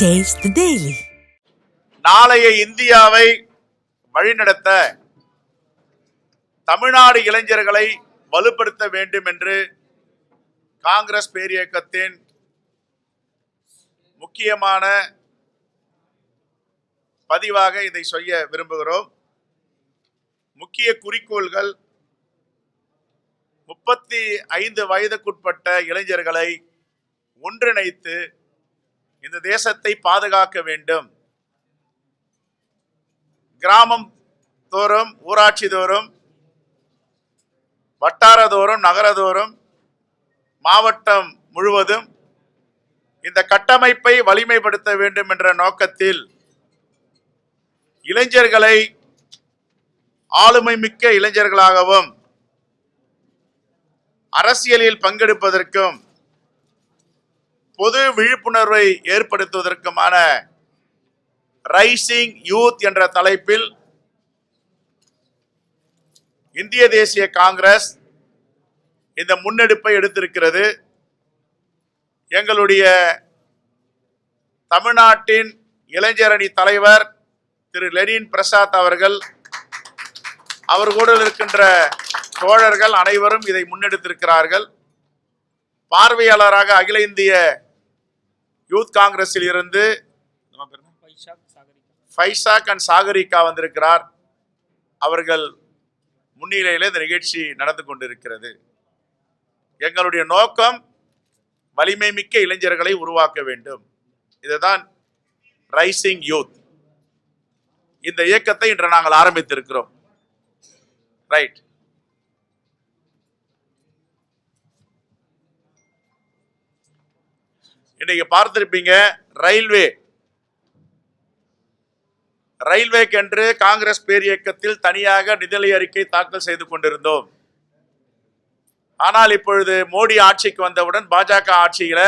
Taste the நாளைய இந்தியாவை வழிநடத்த தமிழ்நாடு இளைஞர்களை வலுப்படுத்த வேண்டும் என்று காங்கிரஸ் பேரியக்கத்தின் முக்கியமான பதிவாக இதை செய்ய விரும்புகிறோம். முக்கிய குறிக்கோள்கள் முப்பத்தி ஐந்து வயதுக்குட்பட்ட இளைஞர்களை ஒன்றிணைத்து இந்த தேசத்தை பாதுகாக்க வேண்டும். கிராமம் தோறும் ஊராட்சி தோறும் வட்டார தோறும் நகர தோறும் மாவட்டம் முழுவதும் இந்த கட்டமைப்பை வலிமைப்படுத்த வேண்டும் என்ற நோக்கத்தில் இளைஞர்களை ஆளுமை மிக்க இளைஞர்களாகவும் அரசியலில் பங்கெடுப்பதற்கும் பொது விழிப்புணர்வை ஏற்படுத்துவதற்குமான ரைசிங் யூத் என்ற தலைப்பில் இந்திய தேசிய காங்கிரஸ் இந்த முன்னெடுப்பை எடுத்திருக்கிறது. எங்களுடைய தமிழ்நாட்டின் இளைஞரணி தலைவர் திரு லெனின் பிரசாத் அவர்கள் அவர் கூட இருக்கின்ற தோழர்கள் அனைவரும் இதை முன்னெடுத்திருக்கிறார்கள். பார்வையாளராக அகில இந்திய யூத் காங்கிரஸில் இருந்து? ஃபைசாக் அண்ட் சாகரிகா வந்திருக்கிறார். அவர்கள் முன்னிலையில் இந்த நிகழ்ச்சி நடந்து கொண்டிருக்கிறது. எங்களுடைய நோக்கம் வலிமை மிக்க இளைஞர்களை உருவாக்க வேண்டும். இதுதான் ரைசிங் யூத் இந்த இயக்கத்தை இன்று நாங்கள் ஆரம்பித்திருக்கிறோம். ரைட் இன்னைக்கு பார்த்திருப்பீங்க ரயில்வே. ரயில்வேக்கென்று காங்கிரஸ் பேர் இயக்கத்தில் தனியாக நிதிநிலை அறிக்கை தாக்கல் செய்து கொண்டிருந்தோம். ஆனால் இப்பொழுது மோடி ஆட்சிக்கு வந்தவுடன் பாஜக ஆட்சியில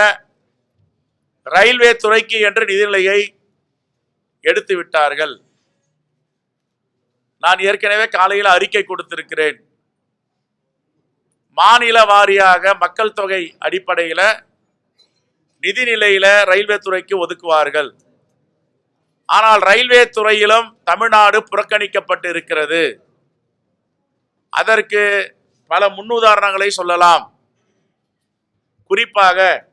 ரயில்வே துறைக்கு என்று நிதிநிலையை எடுத்து விட்டார்கள். நான் ஏற்கனவே காலையில் அறிக்கை கொடுத்திருக்கிறேன். மாநில வாரியாக மக்கள் தொகை அடிப்படையில் நிதிநிலையில ரயில்வே துறைக்கு ஒதுக்குவார்கள். ஆனால் ரயில்வே துறையிலும் தமிழ்நாடு புறக்கணிக்கப்பட்டு இருக்கிறது. அதற்கு பல முன்னுதாரணங்களை சொல்லலாம். குறிப்பாக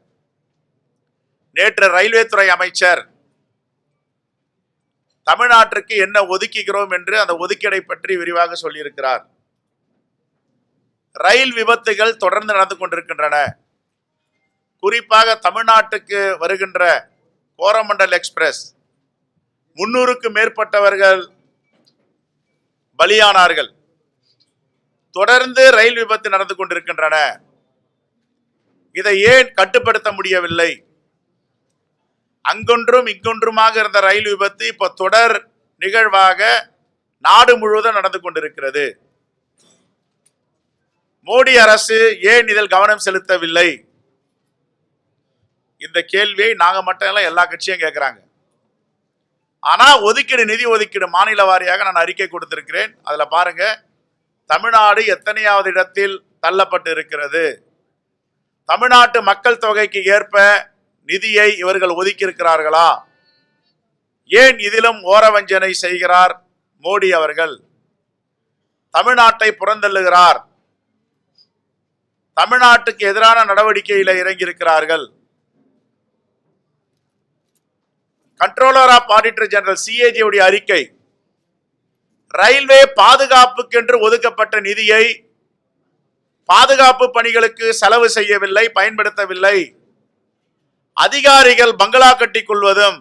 நேற்று ரயில்வே துறை அமைச்சர் தமிழ்நாட்டிற்கு என்ன ஒதுக்குகிறோம்? என்று அந்த ஒதுக்கீடை பற்றி விரிவாக சொல்லியிருக்கிறார். ரயில் விபத்துகள் தொடர்ந்து நடந்து கொண்டிருக்கின்றன. குறிப்பாக தமிழ்நாட்டுக்கு வருகின்ற கோரமண்டல் எக்ஸ்பிரஸ் முன்னூறுக்கு மேற்பட்டவர்கள் பலியானார்கள். தொடர்ந்து ரயில் விபத்து நடந்து கொண்டிருக்கின்றன. இதை ஏன் கட்டுப்படுத்த முடியவில்லை? அங்கொன்றும் இங்கொன்றுமாக இருந்த ரயில் விபத்து இப்ப தொடர் நிகழ்வாக நாடு முழுவதும் நடந்து கொண்டிருக்கிறது. மோடி அரசு ஏன் இதில் கவனம் செலுத்தவில்லை? இந்த கேள்வியை நாங்க மட்டும் எல்லாம் எல்லா கட்சியும் கேட்கிறாங்க ஆனா ஒதுக்கீடு நிதி ஒதுக்கீடு மாநில வாரியாக நான் அறிக்கை கொடுத்திருக்கிறேன். அதுல பாருங்க தமிழ்நாடு எத்தனையாவது இடத்தில் தள்ளப்பட்டு இருக்கிறது. தமிழ்நாட்டு மக்கள் தொகைக்கு ஏற்ப நிதியை இவர்கள் ஒதுக்கி இருக்கிறார்களா ஏன் இதிலும் ஓரவஞ்சனை செய்கிறார் மோடி அவர்கள்? தமிழ்நாட்டை புறந்தள்ளுகிறார். தமிழ்நாட்டுக்கு எதிரான நடவடிக்கையில இறங்கியிருக்கிறார்கள். Controller of auditor general CAG உடைய அறிக்கை. ரயில்வே பாதுகாப்புக்கென்று ஒதுக்கப்பட்ட நிதியை பாதுகாப்பு பணிகளுக்கு செலவு செய்யவில்லை பயன்படுத்தவில்லை. அதிகாரிகள் பங்களா கட்டிக் கொள்வதும்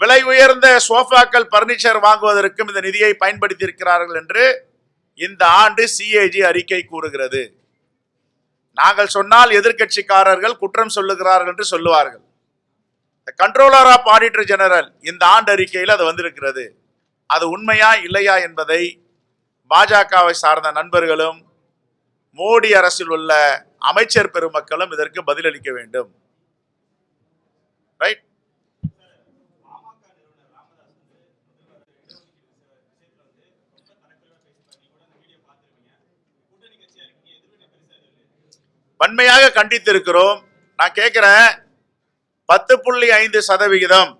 விலை உயர்ந்த சோஃபாக்கள் பர்னிச்சர் வாங்குவதற்கும் இந்த நிதியை பயன்படுத்தியிருக்கிறார்கள் என்று இந்த ஆண்டு சிஏஜி அறிக்கை கூறுகிறது. நாங்கள் சொன்னால் எதிர்க்கட்சிக்காரர்கள் குற்றம் சொல்லுகிறார்கள் என்று சொல்லுவார்கள். கண்ட்ரோலர் ஆஃப் ஆடிட்டர் ஜெனரல் இந்த ஆண்டு அறிக்கையில் அது வந்திருக்கிறது. அது உண்மையா இல்லையா என்பதை பாஜகவை சார்ந்த நண்பர்களும் மோடி அரசில் உள்ள அமைச்சர் பெருமக்களும் இதற்கு பதிலளிக்க வேண்டும். ரைட் வன்மையாக கண்டித்திருக்கிறோம். நான் கேட்கிறேன் பத்து புள்ளி ஐந்து சதவிகிதம்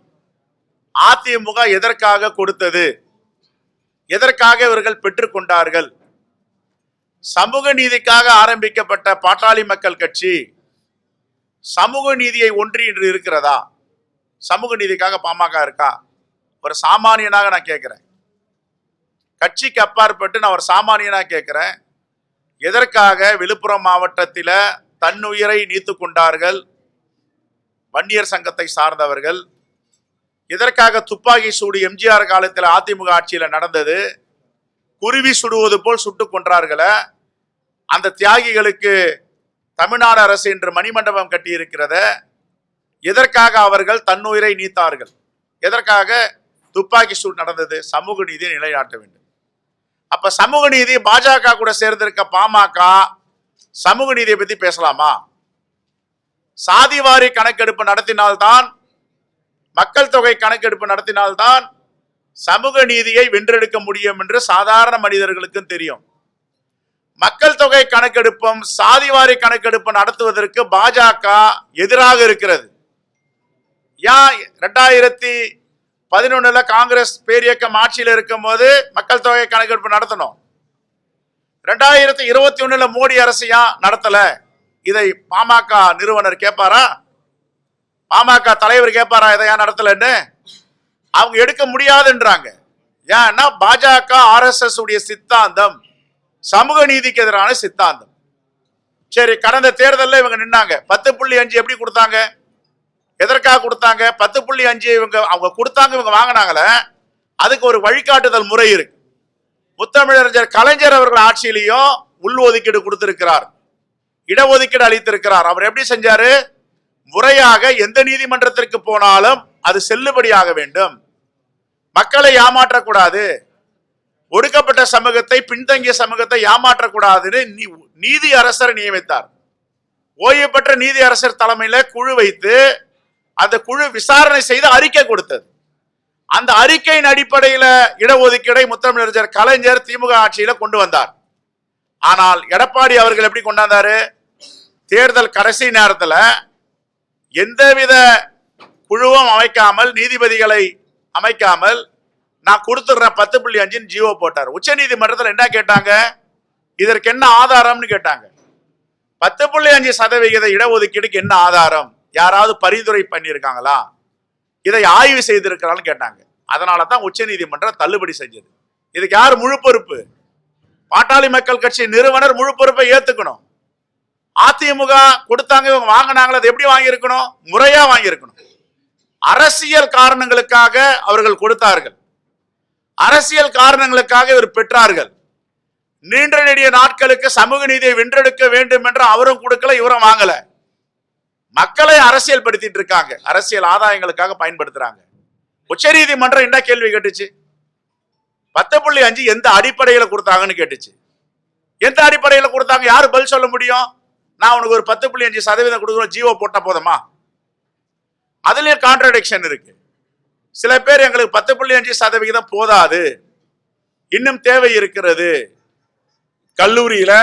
அதிமுக எதற்காக கொடுத்தது? எதற்காக இவர்கள் பெற்றுக்கொண்டார்கள்? சமூக நீதிக்காக ஆரம்பிக்கப்பட்ட பாட்டாளி மக்கள் கட்சி சமூக நீதியை ஒன்றி இன்று இருக்கிறதா? சமூக நீதிக்காக பாமக இருக்கா? ஒரு சாமானியனாக நான் கேட்கிறேன். கட்சிக்கு அப்பாற்பட்டு நான் ஒரு சாமானியனாக கேட்கிறேன். எதற்காக விழுப்புரம் மாவட்டத்தில் தன்னுயிரை நீத்து கொண்டார்கள் வன்னியர் சங்கத்தை சார்ந்தவர்கள். இதற்காக துப்பாக்கி சூடு எம்ஜிஆர் காலத்தில் அதிமுக ஆட்சியில் நடந்தது. குருவி சுடுவது போல் சுட்டு கொன்றார்களே. அந்த தியாகிகளுக்கு தமிழ்நாடு அரசு இன்று மணிமண்டபம் கட்டியிருக்கிறத. எதற்காக அவர்கள் தன்னுயிரை நீத்தார்கள்? எதற்காக துப்பாக்கி சூடு நடந்தது? சமூக நீதியை நிலைநாட்ட வேண்டும். அப்ப சமூக நீதி பாஜக கூட சேர்ந்திருக்க பாமக. சமூக நீதியை பத்தி பேசலாமா? சாதிவாரி கணக்கெடுப்பு நடத்தினால்தான் மக்கள் தொகை கணக்கெடுப்பு நடத்தினால்தான் சமூக நீதியை வென்றெடுக்க முடியும் என்று சாதாரண மனிதர்களுக்கும் தெரியும். மக்கள் தொகை கணக்கெடுப்பும் சாதிவாரி கணக்கெடுப்பு நடத்துவதற்கு பாஜக எதிராக இருக்கிறது. ஏன் ரெண்டாயிரத்தி பதினொன்னுல காங்கிரஸ் பேரியக்கம் ஆட்சியில் இருக்கும்போது மக்கள் தொகை கணக்கெடுப்பு நடத்தணும்? ரெண்டாயிரத்தி இருபத்தி ஒண்ணுல மோடி அரசு ஏன் நடத்தலை? இதை பாமக நிறுவனர் கேட்பாரா? பாமக தலைவர் கேட்பாரா இதை ஏன் நடத்தலன்னு? அவங்க எடுக்க முடியாதுன்றாங்க. ஏன்னா பாஜக ஆர்எஸ்எஸ் உடைய சித்தாந்தம் சமூக நீதிக்கு எதிரான சித்தாந்தம். சரி கடந்த தேர்தலில் இவங்க நின்னாங்க. பத்து புள்ளி அஞ்சு எப்படி கொடுத்தாங்க? எதற்காக கொடுத்தாங்க? பத்து புள்ளி அஞ்சு இவங்க அவங்க கொடுத்தாங்க இவங்க வாங்கினாங்களே. அதுக்கு ஒரு வழிகாட்டுதல் முறை இருக்கு. முத்தமிழறிஞர் கலைஞர் அவர்கள் ஆட்சியிலையும் உள் ஒதுக்கீடு கொடுத்திருக்கிறார். இடஒதுக்கீடு அளித்திருக்கிறார். அவர் எப்படி செஞ்சாரு? முறையாக எந்த நீதிமன்றத்திற்கு போனாலும் அது செல்லுபடியாக வேண்டும். மக்களை ஏமாற்றக்கூடாது. ஒடுக்கப்பட்ட சமூகத்தை பின்தங்கிய சமூகத்தை ஏமாற்றக்கூடாதுன்னு நீ- நீதி அரசர் நியமித்தார். ஓய்வு பெற்ற நீதி அரசர் தலைமையில குழு வைத்து அந்த குழு விசாரணை செய்து அறிக்கை கொடுத்தது. அந்த அறிக்கையின் அடிப்படையில இடஒதுக்கீடை முத்தமிழறிஞர் கலைஞர் திமுக ஆட்சியில கொண்டு வந்தார். ஆனால் எடப்பாடி அவர்கள் எப்படி கொண்டாந்தாரு? தேர்தல் கடைசி நேரத்தில் எந்தவித குழுவும் அமைக்காமல் நீதிபதிகளை அமைக்காமல் நான் கொடுத்துட்றேன் பத்து புள்ளி அஞ்சுன்னு ஜியோ போட்டார். உச்ச நீதிமன்றத்தில் என்ன கேட்டாங்க? இதற்கு என்ன ஆதாரம்னு கேட்டாங்க. பத்து புள்ளி அஞ்சு சதவிகித இடஒதுக்கீடுக்கு என்ன ஆதாரம்? யாராவது பரிந்துரை பண்ணியிருக்காங்களா? இதை ஆய்வு செய்திருக்கிறான்னு கேட்டாங்க. அதனால தான் உச்ச நீதிமன்றம் தள்ளுபடி செஞ்சது. இதுக்கு யார் முழு பொறுப்பு? பாட்டாளி மக்கள் கட்சி நிறுவனர் முழு பொறுப்பை ஏத்துக்கணும். அதிமுக கொடுத்தாங்க இவங்க வாங்கினாங்களா அது எப்படி வாங்கியிருக்கணும்? முறையா வாங்கியிருக்கணும். அரசியல் காரணங்களுக்காக அவர்கள் கொடுத்தார்கள். அரசியல் காரணங்களுக்காக இவர் பெற்றார்கள். நீண்ட நெடிய நாட்களுக்கு சமூக நீதியை வென்றெடுக்க வேண்டும் என்று அவரும் கொடுக்கல இவரும் வாங்கல. மக்களை அரசியல் படுத்திட்டு இருக்காங்க. அரசியல் ஆதாயங்களுக்காக பயன்படுத்துறாங்க. உச்சநீதிமன்றம் என்ன கேள்வி கேட்டுச்சு? பத்து புள்ளி அஞ்சு எந்த அடிப்படையில் கொடுத்தாங்கன்னு கேட்டுச்சு. எந்த அடிப்படையில் கொடுத்தாங்க? யார் பதில் சொல்ல முடியும்? நான் உனக்கு ஒரு பத்து புள்ளி அஞ்சு சதவீதம் கொடுக்குறோம் ஜீவோ போட்டால் போதுமா? அதுலேயும் கான்ட்ரடிக்ஷன் இருக்கு. சில பேர் எங்களுக்கு பத்து புள்ளி அஞ்சு சதவிகிதம் போதாது. இன்னும் தேவை இருக்கிறது. கல்லூரியில்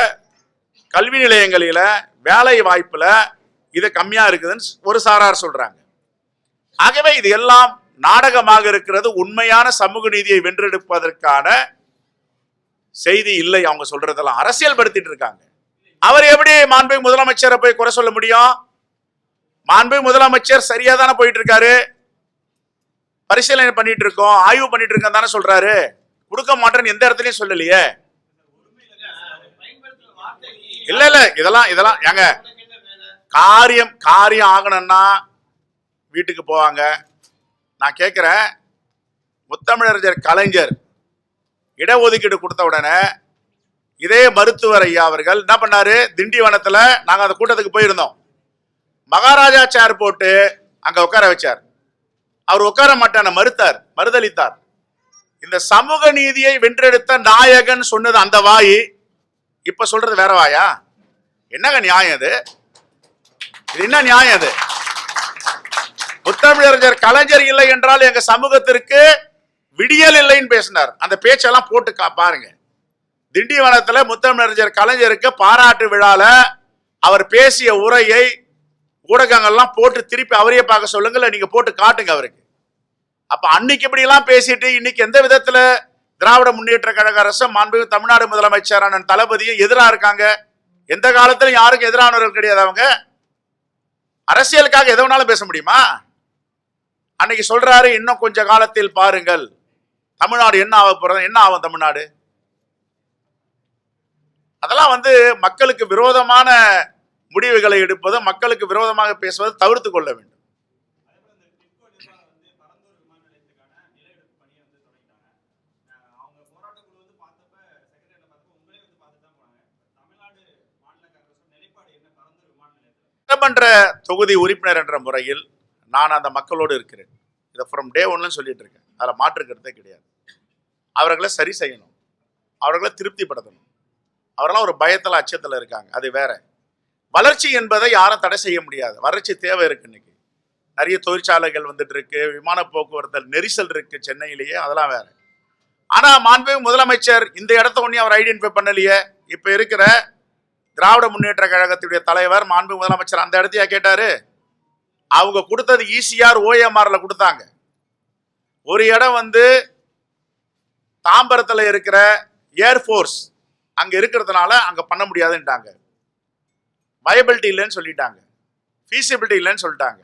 கல்வி நிலையங்களில் வேலை வாய்ப்பில் இது கம்மியாக இருக்குதுன்னு ஒரு சாரார் சொல்கிறாங்க ஆகவே இது எல்லாம் நாடகமாக இருக்கிறது உண்மையான சமூக நீதியை வென்றெடுப்பதற்கான செய்தி இல்லை அவங்க சொல்றதெல்லாம் அரசியல் படுத்திட்டு இருக்காங்க. அவர் எப்படி மாண்பு முதலமைச்சரை போய் குறை சொல்ல முடியும்? மாண்பு முதலமைச்சர் சரியா தானே போயிட்டு இருக்காரு பரிசீலனை பண்ணிட்டு இருக்கோம் ஆய்வு பண்ணிட்டு இருக்கோம் தானே சொல்றாரு. கொடுக்க மாட்டேன்னு எந்த இடத்துலயும் சொல்லலையே. இல்ல இல்ல இதெல்லாம் இதெல்லாம் ஏங்க காரியம் காரியம் ஆகணும்னா வீட்டுக்கு போவாங்க. நான் கேட்குறேன் முத்தமிழறிஞர் கலைஞர் இடஒதுக்கீடு கொடுத்த உடனே இதே மருத்துவர் ஐயா அவர்கள் என்ன பண்ணாரு? திண்டிவனத்தில் நாங்கள் அந்த கூட்டத்துக்கு போயிருந்தோம். மகாராஜா சேர் போட்டு அங்கே உட்கார வச்சார். அவர் உட்கார மாட்டான மறுத்தார் மறுதளித்தார். இந்த சமூக நீதியை வென்றெடுத்த நாயகன் சொன்னது அந்த வாய். இப்ப சொல்றது வேற வாயா? என்னங்க நியாயம் அது இது என்ன நியாயம் அது முத்தமிழறிஞர் கலைஞர் இல்லை என்றால் எங்க சமூகத்திற்கு விடியல் இல்லைன்னு பேசினார். அந்த பேச்செல்லாம் போட்டு கா- பாருங்க. திண்டிவனத்துல முத்தமிழறிஞர் கலைஞருக்கு பாராட்டு விழால அவர் பேசிய உரையை ஊடகங்கள்லாம் போட்டு திருப்பி அவரையே பார்க்க சொல்லுங்க இல்லை நீங்க போட்டு காட்டுங்க அவருக்கு. அப்ப அன்னைக்கு இப்படி எல்லாம் பேசிட்டு இன்னைக்கு எந்த விதத்துல திராவிட முன்னேற்ற கழக அரசு மாண்பு தமிழ்நாடு முதலமைச்சரான தளபதியும் எதிரா இருக்காங்க? எந்த காலத்திலும் யாருக்கும் எதிரானவர்கள் கிடையாது அவங்க. அரசியலுக்காக எதனாலும் வேணாலும் பேச முடியுமா? அன்னைக்கு சொல்றாரு இன்னும் கொஞ்ச காலத்தில் பாருங்கள். தமிழ்நாடு என்ன ஆக போறது? என்ன ஆகும் தமிழ்நாடு? அதெல்லாம் வந்து மக்களுக்கு விரோதமான முடிவுகளை எடுப்பது மக்களுக்கு விரோதமாக பேசுவது தவிர்த்து கொள்ள வேண்டும். சட்டமன்ற தொகுதி உறுப்பினர் என்ற முறையில் நான் அந்த மக்களோடு இருக்கிறேன். இதை ஃப்ரம் டே ஒன்லன்னு சொல்லிட்டு இருக்கேன். அதில் மாற்றுக்கிறதே கிடையாது. அவர்களை சரி செய்யணும். அவர்களை திருப்திப்படுத்தணும். அவரெல்லாம் ஒரு பயத்தில் அச்சத்தில் இருக்காங்க. அது வேற. வளர்ச்சி என்பதை யாரும் தடை செய்ய முடியாது. வளர்ச்சி தேவை இருக்கு இன்னைக்கு. நிறைய தொழிற்சாலைகள் வந்துட்டு இருக்கு. விமான போக்குவரத்து நெரிசல் இருக்கு சென்னையிலேயே. அதெல்லாம் வேற. ஆனா மாண்பு முதலமைச்சர் இந்த இடத்த ஒன்றையும் அவர் ஐடென்டிஃபை பண்ணலையே. இப்ப இருக்கிற திராவிட முன்னேற்ற கழகத்துடைய தலைவர் மாண்பு முதலமைச்சர் அந்த இடத்தையா கேட்டாரு? அவங்க கொடுத்தது ஈசிஆர் ஓஎம்ஆர்ல கொடுத்தாங்க. ஒரு இடம் வந்து தாம்பரத்தில் இருக்கிற ஏர்ஃபோர்ஸ் அங்கே இருக்கிறதுனால அங்கே பண்ண முடியாதுன்ட்டாங்க. வயபிலிட்டி இல்லைன்னு சொல்லிட்டாங்க. ஃபீசிபிலிட்டி இல்லைன்னு சொல்லிட்டாங்க.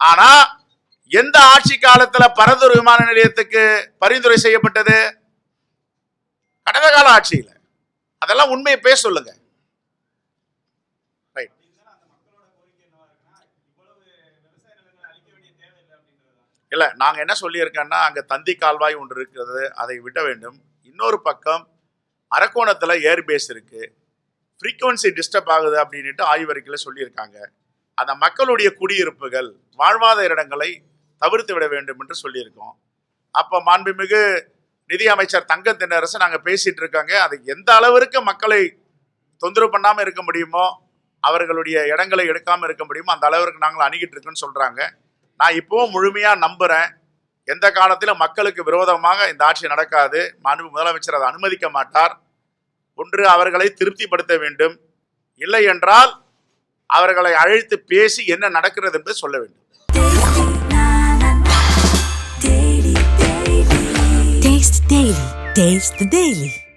ஆனால் எந்த ஆட்சி காலத்தில் பரந்தூர் விமான நிலையத்துக்கு பரிந்துரை செய்யப்பட்டது? கடந்த கால ஆட்சியில். அதெல்லாம் உண்மையை பேச சொல்லுங்க ரைட் இல்லை நாங்கள் என்ன சொல்லியிருக்கோன்னா அங்கே தந்தி கால்வாய் ஒன்று இருக்கிறது அதை விட வேண்டும். இன்னொரு பக்கம் அரக்கோணத்தில் ஏர்பேஸ் இருக்குது ஃப்ரீக்குவன்சி டிஸ்டர்ப் ஆகுது அப்படின்ட்டு ஆய்வறிக்கையில் சொல்லியிருக்காங்க. அந்த மக்களுடைய குடியிருப்புகள் வாழ்வாத இடங்களை தவிர்த்து விட வேண்டும் என்று சொல்லியிருக்கோம். அப்போ மாண்புமிகு நிதி அமைச்சர் தங்க தென்னரசு நாங்கள் பேசிகிட்டு இருக்காங்க. அது எந்த அளவிற்கு மக்களை தொந்தரவு பண்ணாமல் இருக்க முடியுமோ அவர்களுடைய இடங்களை எடுக்காமல் இருக்க முடியுமோ அந்த அளவிற்கு நாங்கள் அணுகிட்டு இருக்கோன்னு சொல்கிறாங்க நான் இப்போவும் முழுமையாக நம்புகிறேன் எந்த காலத்திலும் மக்களுக்கு விரோதமாக இந்த ஆட்சி நடக்காது. மாண்பு முதலமைச்சர் அதை அனுமதிக்க மாட்டார். ஒன்று அவர்களை திருப்திப்படுத்த வேண்டும். இல்லை என்றால் அவர்களை அழைத்து பேசி என்ன நடக்கிறது என்று சொல்ல வேண்டும். Taste the Daily.